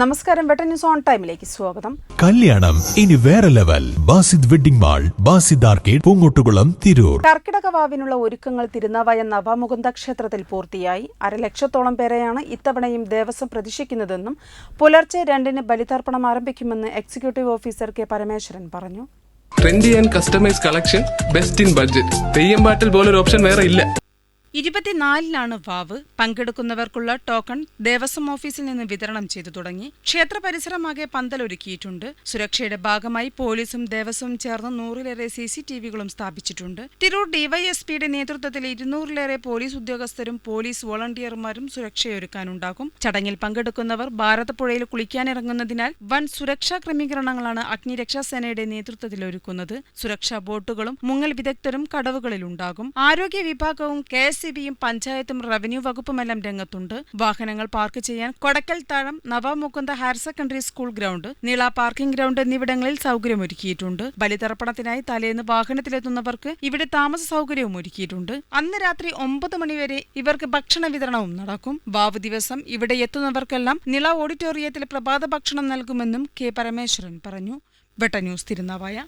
നമസ്കാരം വെട്ട news on ടൈമിലേക്ക് സ്വാഗതം. കല്യാണം ഇനി വേറെ level. Basid wedding mall Basid arcade Poongottukulam Tirur. കർക്കിടക വാവിനുള്ള ഒരുക്കങ്ങൾ തിരുനാവായ നവമുകുന്ദ ക്ഷേത്രത്തിൽ പൂർത്തിയായി. അരലക്ഷത്തോളം പേരെയാണ് ഇത്തവണയും ദേവസ്വം പ്രതീക്ഷിക്കുന്നതെന്നും പുലർച്ചെ രണ്ടിന് ബലിതർപ്പണം ആരംഭിക്കുമെന്ന് എക്സിക്യൂട്ടീവ് ഓഫീസർ കെ പരമേശ്വരൻ പറഞ്ഞു. Trendy and customise collection best in budget Theyyam പാട്ടിൽ പോലൊരു ഓപ്ഷൻ വേറെ ഇല്ല. ഇരുപത്തിനാലിനാണ് വാവ് പങ്കെടുക്കുന്നവർക്കുള്ള ടോക്കൺ ദേവസ്വം ഓഫീസിൽ നിന്ന് വിതരണം ചെയ്തു തുടങ്ങി. ക്ഷേത്ര പരിസരമാകെ പന്തലൊരുക്കിയിട്ടുണ്ട്. സുരക്ഷയുടെ ഭാഗമായി പോലീസും ദേവസ്വവും ചേർന്ന് നൂറിലേറെ സി സി ടി വികളും സ്ഥാപിച്ചിട്ടുണ്ട്. തിരൂർ ഡിവൈഎസ്പിയുടെ നേതൃത്വത്തിൽ ഇരുന്നൂറിലേറെ പോലീസ് ഉദ്യോഗസ്ഥരും പോലീസ് വോളണ്ടിയർമാരും സുരക്ഷയൊരുക്കാനുണ്ടാകും. ചടങ്ങിൽ പങ്കെടുക്കുന്നവർ ഭാരതപ്പുഴയിൽ കുളിക്കാനിറങ്ങുന്നതിനാൽ വൻ സുരക്ഷാ ക്രമീകരണങ്ങളാണ് അഗ്നിരക്ഷാസേനയുടെ നേതൃത്വത്തിൽ ഒരുക്കുന്നത്. സുരക്ഷാ ബോട്ടുകളും മുങ്ങൽ വിദഗ്ധരും കടവുകളിലുണ്ടാകും. ആരോഗ്യ വിഭാഗവും കെ എസ് സി ബിയും പഞ്ചായത്തും റവന്യൂ വകുപ്പുമെല്ലാം രംഗത്തുണ്ട്. വാഹനങ്ങൾ പാർക്ക് ചെയ്യാൻ Kodakkal Thazham Navamukunda higher secondary school ground നീള പാർക്കിംഗ് ഗ്രൗണ്ട് എന്നിവിടങ്ങളിൽ സൗകര്യമൊരുക്കിയിട്ടുണ്ട്. ബലിതർപ്പണത്തിനായി തലേന്ന് വാഹനത്തിലെത്തുന്നവർക്ക് ഇവിടെ താമസ സൗകര്യവും ഒരുക്കിയിട്ടുണ്ട്. അന്ന് രാത്രി ഒമ്പത് മണിവരെ ഇവർക്ക് ഭക്ഷണ വിതരണവും നടക്കും. വാവ് ദിവസം ഇവിടെ എത്തുന്നവർക്കെല്ലാം നിള ഓഡിറ്റോറിയത്തിൽ പ്രഭാത ഭക്ഷണം നൽകുമെന്നും കെ പരമേശ്വരൻ പറഞ്ഞു. വെട്ട ന്യൂസ് തിരുനാവായ.